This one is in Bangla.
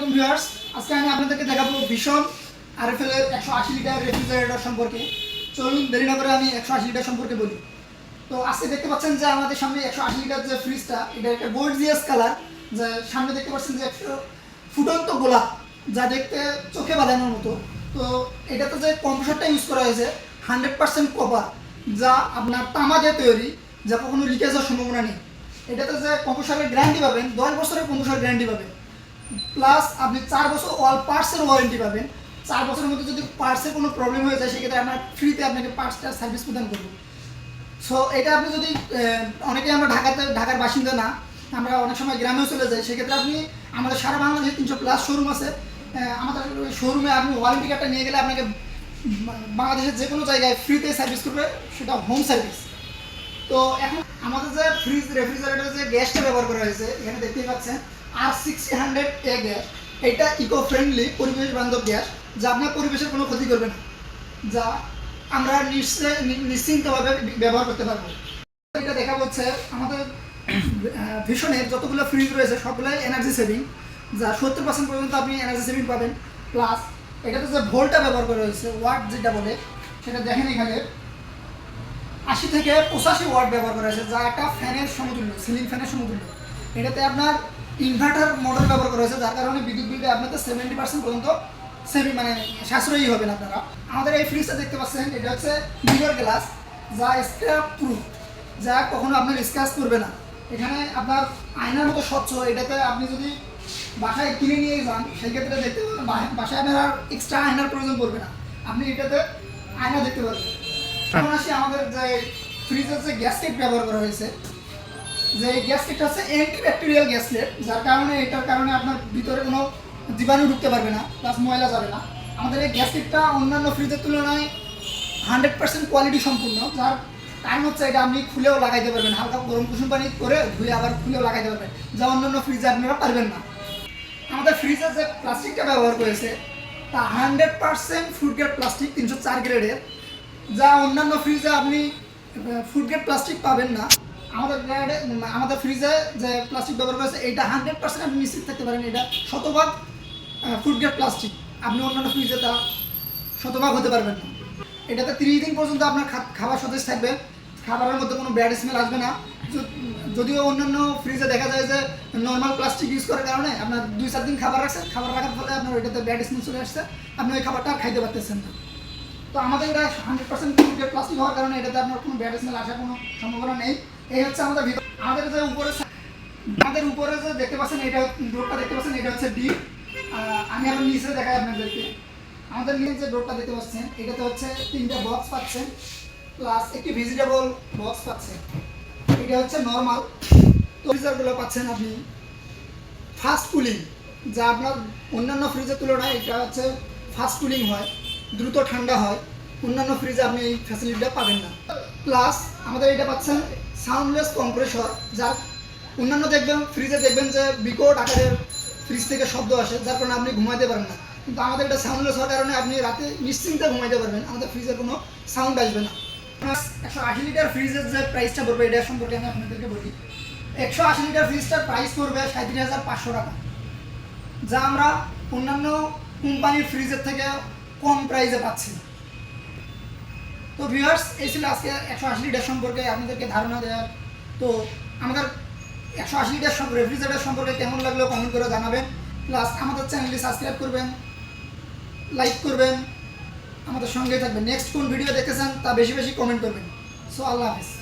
আলাইকুম ভিউয়ার্স। আজকে আমি আপনাদেরকে দেখাবো ভীষণ আরএফএল এর একশো আশি লিটার রেফ্রিজারেটর সম্পর্কে। চলুন দেরি না করে আমি একশো আশি লিটার সম্পর্কে বলি। তো আজকে দেখতে পাচ্ছেন যে আমাদের সামনে একশো আশি লিটার যে ফ্রিজটা, এটা একটা গোল্ডিয়াস কালার। যে সামনে দেখতে পাচ্ছেন যে একশো ফুটন্ত গোলাপ, যা দেখতে চোখে বাঁধানোর মতো। তো এটাতে যে কম্প্রেসরটা ইউজ করা হয়েছে, হান্ড্রেড পার্সেন্ট কপার যা আপনার তামা দিয়ে তৈরি, যা কখনো লিকেজ হওয়ার সম্ভাবনা নেই। এটাতে যে কম্প্রেসরের গ্যারান্টি পাবেন, দশ বছরের কম্প্রেসর গ্যারান্টি পাবেন। প্লাস আপনি চার বছর অল পার্টসের ওয়ারেন্টি পাবেন। চার বছরের মধ্যে যদি পার্টসের কোনো প্রবলেম হয়ে যায়, সেক্ষেত্রে আমরা ফ্রিতে আপনাকে পার্টসটা সার্ভিস প্রদান করব। সো এটা আপনি যদি অনেকে আমরা ঢাকাতে, ঢাকার বাসিন্দা না, আমরা অনেক সময় গ্রামেও চলে যাই, সেক্ষেত্রে আপনি আমাদের সারা বাংলাদেশে তিনশো প্লাস শোরুম আছে। আমাদের শোরুমে আপনি ওয়ারেন্টি কার্ডটা নিয়ে গেলে আপনাকে বাংলাদেশের যে কোনো জায়গায় ফ্রিতে সার্ভিস করবে, সেটা হোম সার্ভিস তো এখন আমাদের যে ফ্রিজ রেফ্রিজারেটর যে গ্যাসটা ব্যবহার করা হয়েছে, এখানে দেখতেই পাচ্ছেন আর সিক্সটি হান্ড্রেড এ গ্যাস। এটা ইকো ফ্রেন্ডলি পরিবেশ বান্ধব গ্যাস, যা আপনার পরিবেশের কোনো ক্ষতি করবে না, যা আমরা নিশ্চিন্তভাবে ব্যবহার করতে পারব। এটা দেখা হচ্ছে আমাদের ভীষণের যতগুলো ফ্রিজ রয়েছে, সবগুলোই এনার্জি সেভিং যা সত্তর পার্সেন্ট পর্যন্ত আপনি এনার্জি সেভিং পাবেন। প্লাস এটাতে যে ভোল্টটা ব্যবহার করা হয়েছে ওয়াট যেটা বলে, সেটা দেখেন এখানে। আশি থেকে পঁচাশি ওয়াট ব্যবহার করা হয়েছে, যা একটা ফ্যানের সমতুল্য সিলিং ফ্যানের সমতুল্য। এটাতে আপনার ইনভার্টার মোটর ব্যবহার করা হয়েছে, যার কারণে বিদ্যুৎ বিলটা আপনাদের সেভেন্টি পার্সেন্ট পর্যন্ত সেভি মানে সাশ্রয়ী হবেন আপনারা। আমাদের এই ফ্রিজটা দেখতে পাচ্ছেন, এটা হচ্ছে লিভার গ্লাস যা স্ক্র্যাপ প্রুফ যা কখনো আপনার স্ক্র্যাচ করবে না। এখানে আপনার আয়নার মতো স্বচ্ছ, এটাতে আপনি যদি বাসায় কিনে নিয়ে যান, সেই ক্ষেত্রে দেখতে পাবেন বাসায় আপনার আর এক্সট্রা আয়নার প্রয়োজন পড়বে না। আপনি এটাতে আয়না দেখতে পারবেন। এখন আসি আমাদের যে ফ্রিজের যে গ্যাসকেট ব্যবহার করা হয়েছে যে গ্যাসকেটটা হচ্ছে অ্যান্টিব্যাকটেরিয়াল গ্যাসলেট যার কারণে এটার কারণে আপনার ভিতরে কোনো জীবাণু ঢুকতে পারবে না প্লাস ময়লা যাবে না। আমাদের এই গ্যাসকেটটা অন্যান্য ফ্রিজের তুলনায় হান্ড্রেড পার্সেন্ট কোয়ালিটি সম্পূর্ণ, যার কারণ হচ্ছে এটা আপনি খুলেও লাগাইতে পারবেন হালকা গরম কুসুম পানি করে ধুয়ে আবার খুলেও লাগাইতে পারবেন, যা অন্যান্য ফ্রিজে আপনারা পারবেন না। আমাদের ফ্রিজে যে প্লাস্টিকটা ব্যবহার করেছে, তা hundred percent food grade plastic তিনশো চার গ্রেডের যা অন্যান্য ফ্রিজে আপনি ফুড গ্রেড প্লাস্টিক পাবেন না। আমাদের গ্রেডে আমাদের ফ্রিজে যে প্লাস্টিক ব্যবহার করেছে এটা হান্ড্রেড পার্সেন্ট আপনি নিশ্চিত থাকতে পারেন। এটা শতভাগ ফুড গ্রেড প্লাস্টিক আপনি অন্যান্য ফ্রিজে তা শতভাগ হতে পারবেন না। এটাতে তিরিশ দিন পর্যন্ত আপনার খাবার সতেজ থাকবে। খাবারের মধ্যে কোনো ব্যাড স্মেল আসবে না। যদিও অন্যান্য ফ্রিজে দেখা যায় যে নর্মাল প্লাস্টিক ইউজ করার কারণে আপনার দুই চার দিন খাবার রাখছেন। খাবার রাখার ফলে আপনার ব্যাড স্মেল চলে আসছে। আপনি ওই খাবারটা আর খাইতে পারতেছেন না। তো আমাদের এটা হান্ড্রেড পার্সেন্ট প্লাস্টিক হওয়ার কারণে এটাতে আপনার কোনো ব্যাড স্মেল আসার কোনো সম্ভাবনা নেই। এই হচ্ছে আমাদের ভিতর আমাদের যে উপরে আমাদের উপরে যে দেখতে পাচ্ছেন, এটা ডোরটা দেখতে পাচ্ছেন, এটা হচ্ছে ডিপ আমি আবার নিচে দেখাই আপনাদেরকে। আমাদের নিচে যে ডোরটা দেখতে পাচ্ছেন, এটাতে হচ্ছে তিনটা বক্স পাচ্ছেন প্লাস একটি ভেজিটেবল বক্স পাচ্ছেন। এটা হচ্ছে নর্মাল তো ফ্রিজারগুলো পাচ্ছেন আপনি। ফাস্ট কুলিং যা আপনার অন্যান্য ফ্রিজের তুলনায় এটা হচ্ছে ফাস্ট কুলিং হয়। দ্রুত ঠান্ডা হয়। অন্যান্য ফ্রিজে আপনি এই ফ্যাসিলিটিটা পাবেন না। প্লাস আমাদের এটা পাচ্ছেন সাউন্ডলেস কম্প্রেসর যার অন্যান্য দেখবেন ফ্রিজে দেখবেন যে বিকট আকারের ফ্রিজ থেকে শব্দ আসে, যার কারণে আপনি ঘুমাইতে পারেন না। কিন্তু আমাদের এটা সাউন্ডলেস হওয়ার কারণে আপনি রাতে নিশ্চিন্তে ঘুমাইতে পারবেন, আমাদের ফ্রিজের কোনো সাউন্ড আসবে না। একশো আশি লিটার ফ্রিজের যে প্রাইসটা পড়বে, এটা সম্পর্কে আমি আপনাদেরকে বলি। একশো আশি লিটার ফ্রিজটার প্রাইস পড়বে সাঁত্রিশ হাজার পাঁচশো টাকা। যা আমরা অন্যান্য কোম্পানির ফ্রিজের থেকে কম প্রাইসে পাচ্ছি তো ভিউয়ার্স এই ছিল আজকে একশো আশি লিটার সম্পর্কে আপনাদেরকে ধারণা দেওয়ার। তো আমাদের একশো আশি লিটার রেফ্রিজারেটর সম্পর্কে কেমন লাগল কমেন্ট করে জানাবেন। প্লাস আমাদের চ্যানেলটি সাবস্ক্রাইব করবেন লাইক করবেন, আমাদের সঙ্গে থাকবেন। নেক্সট কোন ভিডিও দেখেছেন তা বেশি বেশি কমেন্ট করবেন। সো আল্লাহ হাফিজ।